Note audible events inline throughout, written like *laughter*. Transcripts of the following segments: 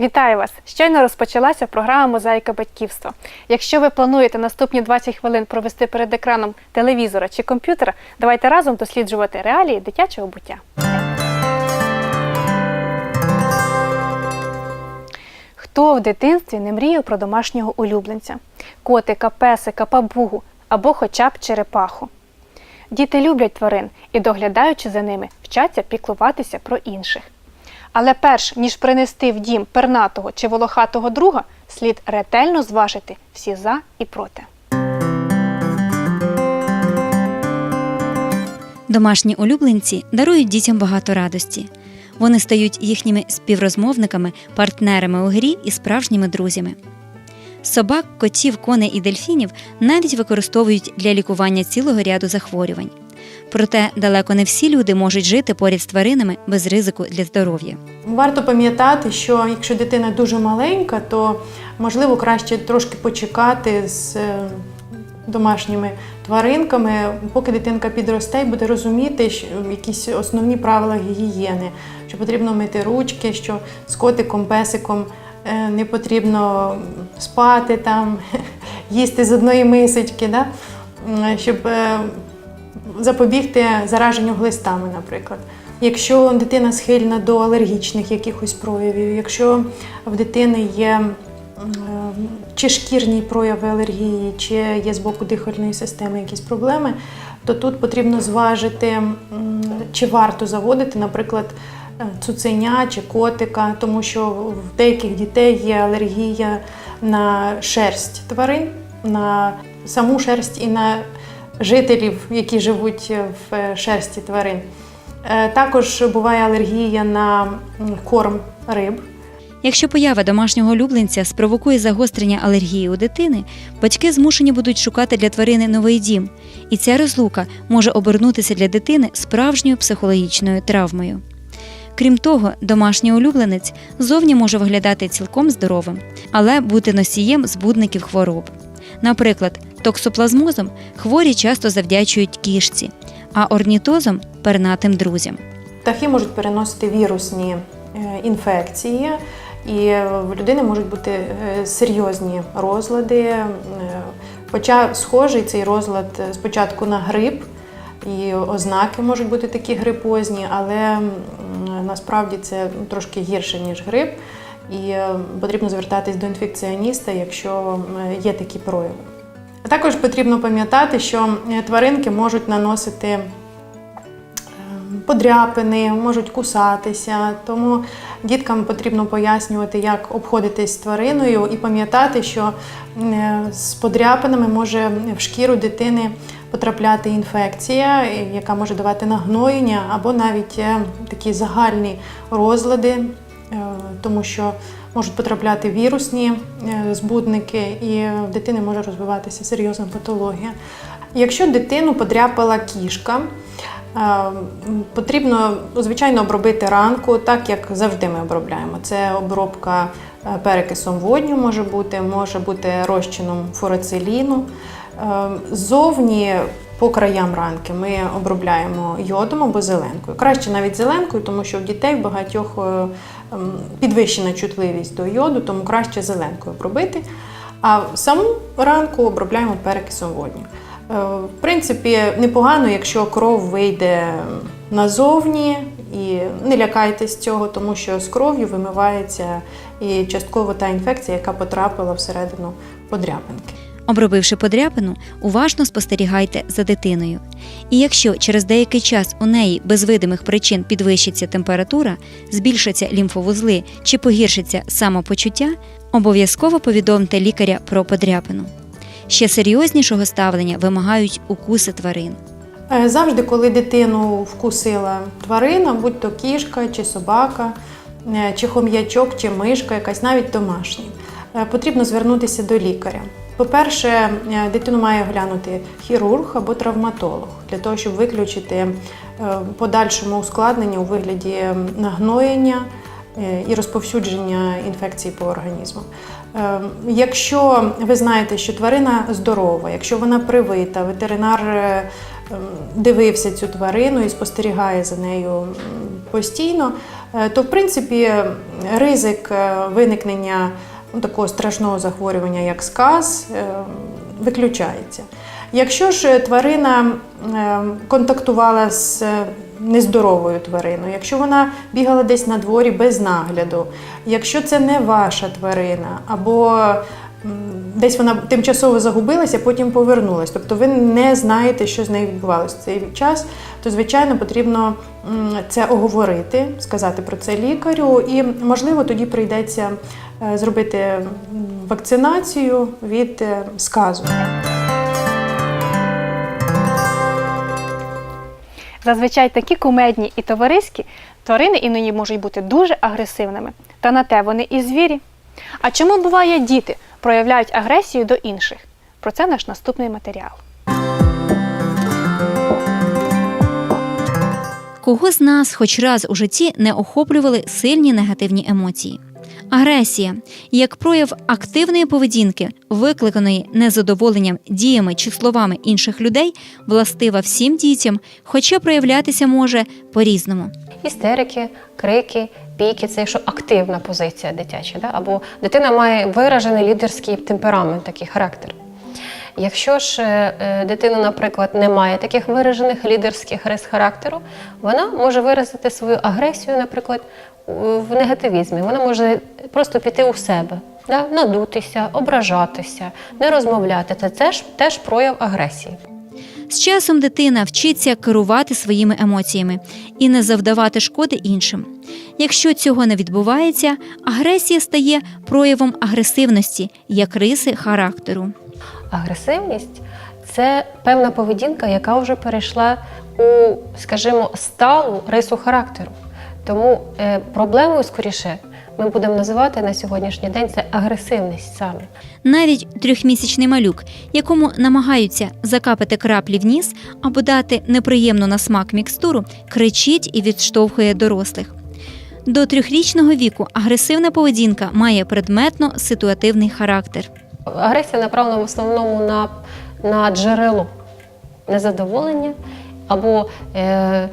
Вітаю вас! Щойно розпочалася програма Мозаїка батьківства. Якщо ви плануєте наступні 20 хвилин провести перед екраном телевізора чи комп'ютера, давайте разом досліджувати реалії дитячого буття. Хто в дитинстві не мріяв про домашнього улюбленця? Котика, песика, папугу або хоча б черепаху. Діти люблять тварин і, доглядаючи за ними, вчаться піклуватися про інших. Але перш ніж принести в дім пернатого чи волохатого друга, слід ретельно зважити всі за і проти. Домашні улюбленці дарують дітям багато радості. Вони стають їхніми співрозмовниками, партнерами у грі і справжніми друзями. Собак, котів, коней і дельфінів навіть використовують для лікування цілого ряду захворювань. Проте далеко не всі люди можуть жити поряд з тваринами без ризику для здоров'я. Варто пам'ятати, що якщо дитина дуже маленька, то можливо краще трошки почекати з е, домашніми тваринками, поки дитинка підросте і буде розуміти якісь основні правила гігієни, що потрібно мити ручки, що з котиком, песиком е, не потрібно спати там, *laughs* їсти з одної мисочки, да? Щоб е, запобігти зараженню глистами, наприклад. Якщо дитина схильна до алергічних якихось проявів, якщо в дитини є е, чи шкірні прояви алергії, чи є з боку дихальної системи якісь проблеми, то тут потрібно зважити, чи варто заводити, наприклад, е, цуценя чи котика, тому що в деяких дітей є алергія на шерсть тварин, на саму шерсть і на жителів, які живуть в е, шерсті тварин. Е, Також буває алергія на корм риб. Якщо поява домашнього улюбленця спровокує загострення алергії у дитини, батьки змушені будуть шукати для тварини новий дім, і ця розлука може обернутися для дитини справжньою психологічною травмою. Крім того, домашній улюбленець зовні може виглядати цілком здоровим, але бути носієм збудників хвороб. Наприклад, токсоплазмозом хворі часто завдячують кішці, а орнітозом пернатим друзям. Птахи можуть переносити вірусні е, інфекції, і в людини можуть бути е, серйозні розлади. Е, Хоча схожий цей розлад спочатку на грип, і ознаки можуть бути такі грипозні, але насправді це трошки гірше, ніж грип. І потрібно звертатись до інфекціоніста, якщо є такі прояви. Також потрібно пам'ятати, що тваринки можуть наносити е, подряпини, можуть кусатися. Тому діткам потрібно пояснювати, як обходитись з твариною, і пам'ятати, що з подряпинами може в шкіру дитини потрапляти інфекція, яка може давати нагноєння, або навіть е, такі загальні розлади, е, тому що можуть потрапляти вірусні е, збудники, і в дитини може розвиватися серйозна патологія. Якщо дитину подряпала кішка, е, потрібно звичайно обробити ранку, так як завжди ми обробляємо. Це обробка е, перекисом водню може бути, може бути розчином фурациліну. Е, Ззовні по краям ранки ми обробляємо йодом або зеленкою. Краще навіть зеленкою, тому що в дітей в багатьох підвищена чутливість до йоду, тому краще зеленкою обробити. А саму ранку обробляємо перекисом водню. Е, В принципі, непогано, якщо кров вийде назовні, і не лякайтесь цього, тому що з кров'ю вимивається і частково та інфекція, яка потрапила всередину подряпинки. Обробивши подряпину, уважно спостерігайте за дитиною. І якщо через деякий час у неї без видимих причин підвищиться температура, збільшаться лімфовузли чи погіршиться самопочуття, обов'язково повідомте лікаря про подряпину. Ще серйознішого ставлення вимагають укуси тварин. Е, Завжди, коли дитину вкусила тварина, будь то кішка чи собака, е, чи хом'ячок, чи мишка, якась навіть домашня, е, потрібно звернутися до лікаря. По-перше, е, дитину має оглянути хірург або травматолог для того, щоб виключити е, подальшому ускладнення у вигляді нагноєння е, і розповсюдження інфекції по організму. Якщо ви знаєте, що тварина здорова, якщо вона привита, ветеринар дивився цю тварину і спостерігає за нею постійно, то в принципі ризик виникнення такого страшного захворювання, як сказ, е, виключається. Якщо ж тварина е, контактувала з е, нездоровою твариною, якщо вона бігала десь на дворі без нагляду, якщо це не ваша тварина, або десь вона тимчасово загубилася, потім повернулась, тобто ви не знаєте, що з нею відбувалося в цей час, то звичайно потрібно це оговорити, сказати про це лікарю, і можливо тоді прийдеться е, зробити вакцинацію від е, сказу. Зазвичай такі кумедні і товариські тварини іноді можуть бути дуже агресивними. Та на те вони і звірі. А чому буває діти проявляють агресію до інших? Про це наш наступний матеріал. Кого з нас хоч раз у житті не охоплювали сильні негативні емоції? Агресія як прояв активної поведінки, викликаної незадоволенням діями чи словами інших людей, властива всім дітям, хоча проявлятися може по-різному. істерики, крики, бійки це якщо активна позиція дитяча, да? або дитина має виражений лідерський темперамент, такий характер. Якщо ж е, е, дитина, наприклад, не має таких виражених лідерських рис характеру, вона може виразити свою агресію, наприклад, в негативізмі. Вона може просто піти у себе, да? надутися, ображатися, не розмовляти. Це теж, теж прояв агресії. З часом дитина вчиться керувати своїми емоціями і не завдавати шкоди іншим. Якщо цього не відбувається, агресія стає проявом агресивності як риси характеру. Агресивність це певна поведінка, яка вже перейшла у, скажімо, сталу рису характеру. Тому е, проблемою скоріше ми будемо називати на сьогоднішній день це агресивність саме. Навіть трьохмісячний малюк, якому намагаються закапати краплі в ніс або дати неприємну на смак мікстуру, кричить і відштовхує дорослих. До трьохрічного віку агресивна поведінка має предметно-ситуативний характер. Агресія направлена в основному на, на джерело незадоволення, або е, е,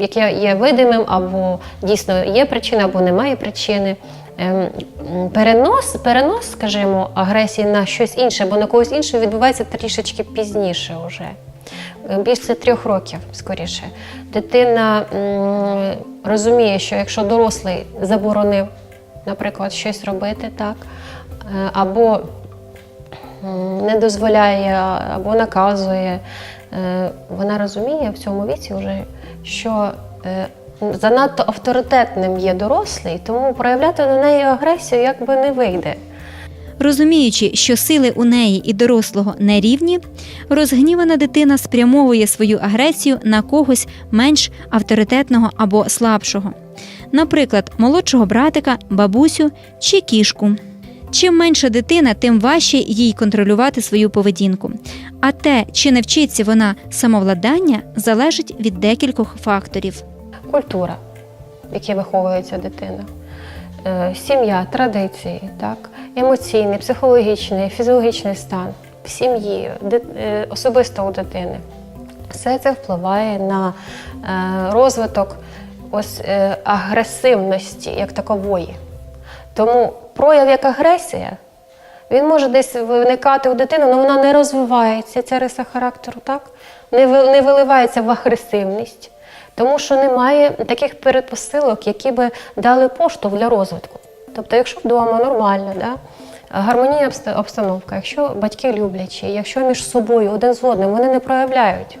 яке є видимим, або дійсно є причина, або немає причини. Ем, Перенос, перенос, скажімо, агресії на щось інше, або на когось іншого відбувається трішечки пізніше вже. Е, Більше трьох років, скоріше. Дитина розуміє, що якщо дорослий заборонив, наприклад, щось робити, так, е, або не дозволяє або наказує. Е, Вона розуміє в цьому віці вже, що е, занадто авторитетним є дорослий, тому проявляти на неї агресію якби не вийде. Розуміючи, що сили у неї і дорослого не рівні, розгнівана дитина спрямовує свою агресію на когось менш авторитетного або слабшого, наприклад, молодшого братика, бабусю чи кішку. Чим менша дитина, тим важче їй контролювати свою поведінку. А те, чи не вчиться вона самовладання, залежить від декількох факторів. Культура, в якій виховується дитина, е, сім'я, традиції, так, емоційний, психологічний, фізіологічний стан в сім'ї, е, особисто у дитини. Все це впливає на е, розвиток ось, агресивності як такової. Тому прояв як агресія, він може десь виникати у дитини, але вона не розвивається, ця риса характеру, так? Не, не виливається в агресивність, тому що немає таких передпосилок, які би дали поштовх для розвитку. Тобто, якщо вдома нормально, да? гармонійна обстановка, якщо батьки люблячі, якщо між собою один з одним вони не проявляють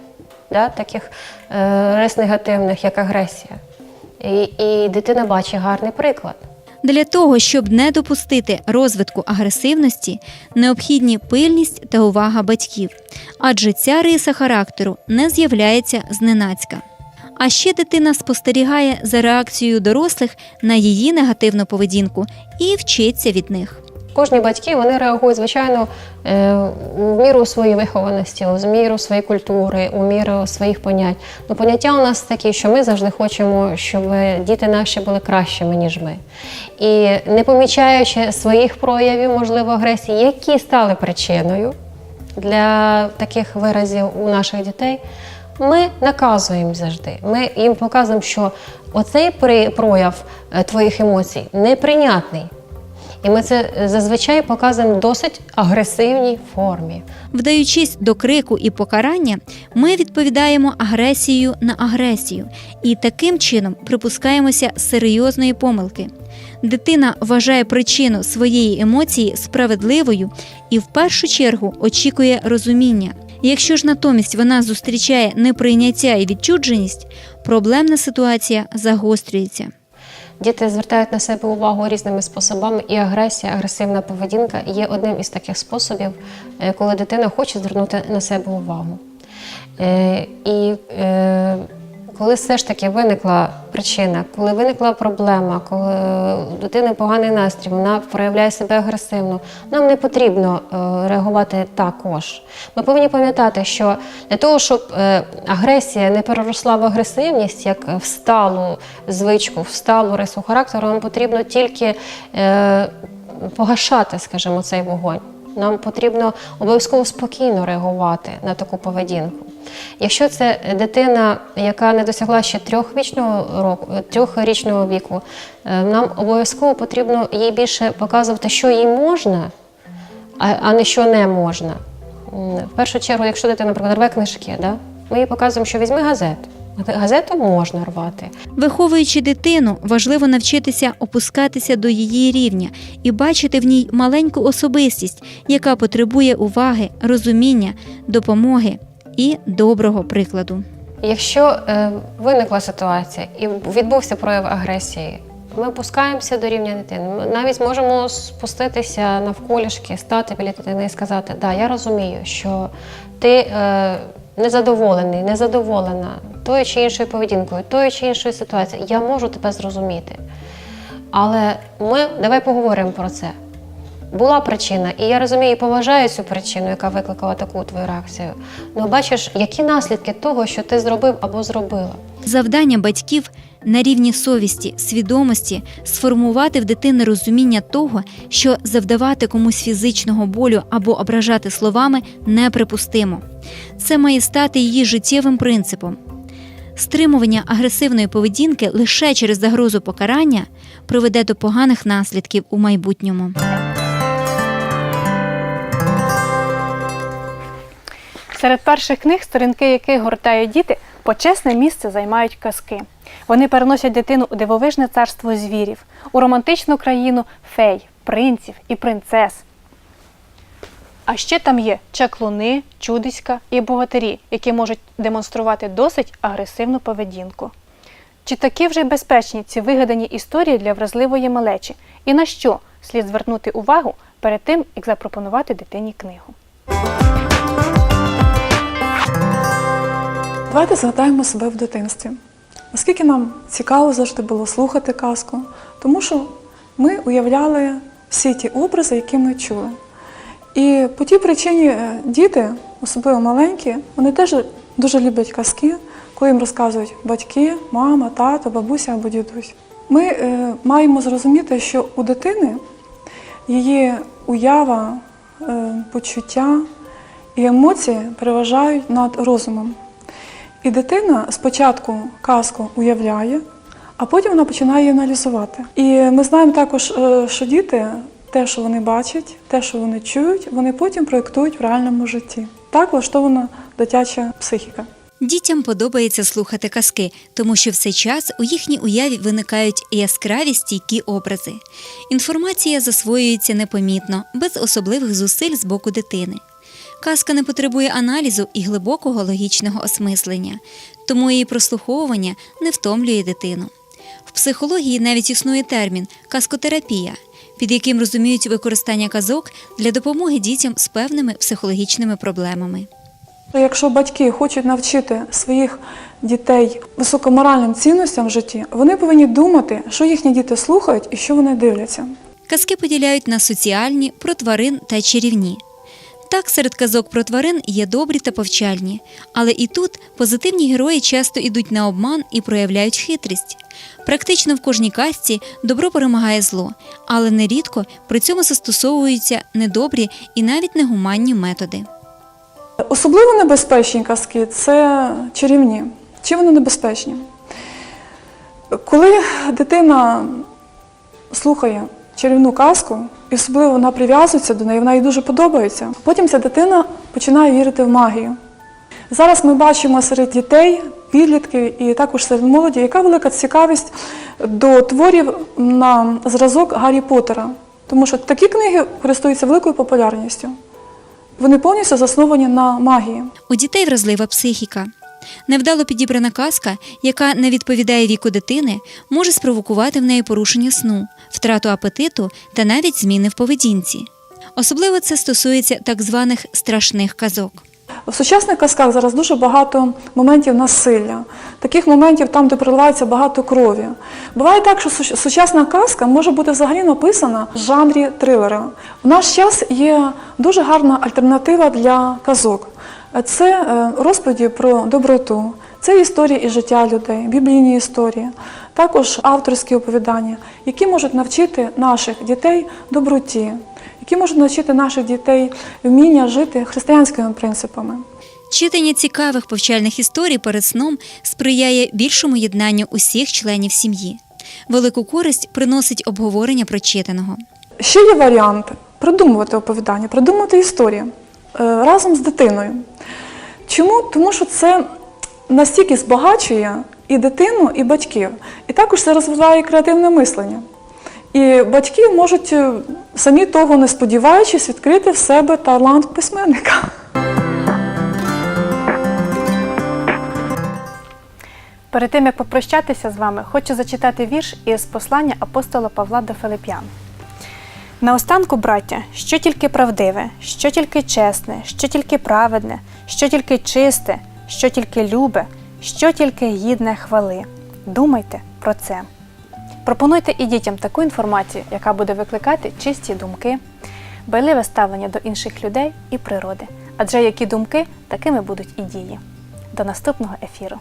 да? таких е, рис негативних, як агресія, і, і дитина бачить гарний приклад. Для того, щоб не допустити розвитку агресивності, необхідні пильність та увага батьків, адже ця риса характеру не з'являється зненацька. А ще дитина спостерігає за реакцією дорослих на її негативну поведінку і вчиться від них. Кожні батьки вони реагують, звичайно, е, у міру своєї вихованості, у міру своєї культури, у міру своїх понять. Ну, поняття у нас такі, що ми завжди хочемо, щоб діти наші були кращими, ніж ми. І не помічаючи своїх проявів, можливо, агресії, які стали причиною для таких виразів у наших дітей, Ми наказуємо завжди. Ми їм показуємо, що оцей прояв е, твоїх емоцій неприйнятний. І ми це е, зазвичай показуємо в досить агресивній формі. Вдаючись до крику і покарання, ми відповідаємо агресією на агресію і таким чином припускаємося серйозної помилки. Дитина вважає причину своєї емоції справедливою і в першу чергу очікує розуміння. Якщо ж натомість вона зустрічає неприйняття і відчудженість, проблемна ситуація загострюється. Діти звертають на себе увагу різними способами, і агресія, агресивна поведінка є одним із таких способів, е, коли дитина хоче звернути на себе увагу. Е, І е, коли все ж таки виникла причина, коли виникла проблема, коли у дитини поганий настрій, вона проявляє себе агресивно, нам не потрібно е, реагувати також. Ми повинні пам'ятати, що для того, щоб е, агресія не переросла в агресивність, як в сталу звичку, в сталу рису характеру, нам потрібно тільки е, погашати, скажімо, цей вогонь. Нам потрібно обов'язково спокійно реагувати на таку поведінку. Якщо це дитина, яка не досягла ще трьохрічного року, трьохрічного віку, е, нам обов'язково потрібно їй більше показувати, що їй можна, а, не що не можна. В першу чергу, якщо дитина, наприклад, рве книжки, да? ми їй показуємо, що візьми газету. Газету можна рвати. Виховуючи дитину, важливо навчитися опускатися до її рівня і бачити в ній маленьку особистість, яка потребує уваги, розуміння, допомоги і доброго прикладу. Якщо е, виникла ситуація і відбувся прояв агресії, ми опускаємося до рівня дитини. Ми навіть можемо спуститися навколішки, стати біля дитини і сказати: Да, я розумію, що ти е, незадоволений, незадоволена тою чи іншою поведінкою, тою чи іншою ситуацією. Я можу тебе зрозуміти. Але ми давай поговоримо про це. Була причина, і я розумію і поважаю цю причину, яка викликала таку твою реакцію. Ну бачиш, які наслідки того, що ти зробив або зробила. Завдання батьків на рівні совісті, свідомості сформувати в дитини розуміння того, що завдавати комусь фізичного болю або ображати словами неприпустимо. Це має стати її життєвим принципом. Стримування агресивної поведінки лише через загрозу покарання приведе до поганих наслідків у майбутньому. Серед перших книг, сторінки яких гортають діти, почесне місце займають казки. Вони переносять дитину у дивовижне царство звірів, у романтичну країну фей, принців і принцес. А ще там є чаклуни, чудиська і богатирі, які можуть демонструвати досить агресивну поведінку. Чи такі вже безпечні ці вигадані історії для вразливої малечі? І на що слід звернути увагу перед тим, як запропонувати дитині книгу? Давайте згадаємо себе в дитинстві. Наскільки нам цікаво завжди було слухати казку, тому що ми уявляли всі ті образи, які ми чули. І по тій причині е, діти, особливо маленькі, вони теж дуже люблять казки, коли їм розказують батьки, мама, тато, бабуся або дідусь. Ми е, маємо зрозуміти, що у дитини її уява, е, почуття і емоції переважають над розумом. І дитина спочатку казку уявляє, а потім вона починає її аналізувати. І ми знаємо також, е, що діти, те, що вони бачать, те, що вони чують, вони потім проєктують в реальному житті. Так влаштована дитяча психіка. Дітям подобається слухати казки, тому що в цей час у їхній уяві виникають яскраві стійкі образи. Інформація засвоюється непомітно, без особливих зусиль з боку дитини. Казка не потребує аналізу і глибокого логічного осмислення, тому її прослуховування не втомлює дитину. В психології навіть існує термін казкотерапія, під яким розуміють використання казок для допомоги дітям з певними психологічними проблемами. Якщо батьки хочуть навчити своїх дітей високоморальним цінностям в житті, вони повинні думати, що їхні діти слухають і що вони дивляться. Казки поділяють на соціальні, про тварин та чарівні. Так, серед казок про тварин є добрі та повчальні, але і тут позитивні герої часто йдуть на обман і проявляють хитрість. Практично в кожній казці добро перемагає зло, але нерідко при цьому застосовуються недобрі і навіть негуманні методи. Особливо небезпечні казки це чарівні. Чим вони небезпечні? Коли дитина слухає чарівну казку, і особливо вона прив'язується до неї, вона їй дуже подобається. Потім ця дитина починає вірити в магію. Зараз ми бачимо серед дітей, підлітків і також серед молоді, яка велика цікавість до творів на зразок Гаррі Поттера. Тому що такі книги користуються великою популярністю. Вони повністю засновані на магії. У дітей вразлива психіка. Невдало підібрана казка, яка не відповідає віку дитини, може спровокувати в неї порушення сну, втрату апетиту та навіть зміни в поведінці. Особливо це стосується так званих страшних казок. В сучасних казках зараз дуже багато моментів насилля, таких моментів там, де проливається багато крові. Буває так, що сучасна казка може бути взагалі написана в жанрі трилера. В наш час є дуже гарна альтернатива для казок. Це е, розповіді про доброту, це історії із життя людей, біблійні історії, також авторські оповідання, які можуть навчити наших дітей доброті, які можуть навчити наших дітей вміння жити християнськими принципами. Читання цікавих повчальних історій перед сном сприяє більшому єднанню усіх членів сім'ї. Велику користь приносить обговорення прочитаного. Ще є варіант придумувати оповідання, придумувати історії е, разом з дитиною. Чому? Тому що це настільки збагачує і дитину, і батьків. І також це розвиває креативне мислення. І батьки можуть, е, самі того не сподіваючись, відкрити в себе талант письменника. Перед тим як попрощатися з вами, хочу зачитати вірш із послання апостола Павла до Филип'ян. Наостанку, браття, що тільки правдиве, що тільки чесне, що тільки праведне, що тільки чисте, що тільки любе, що тільки гідне хвали. Думайте про це. Пропонуйте і дітям таку інформацію, яка буде викликати чисті думки, байливе ставлення до інших людей і природи. Адже які думки, такими будуть і дії. До наступного ефіру.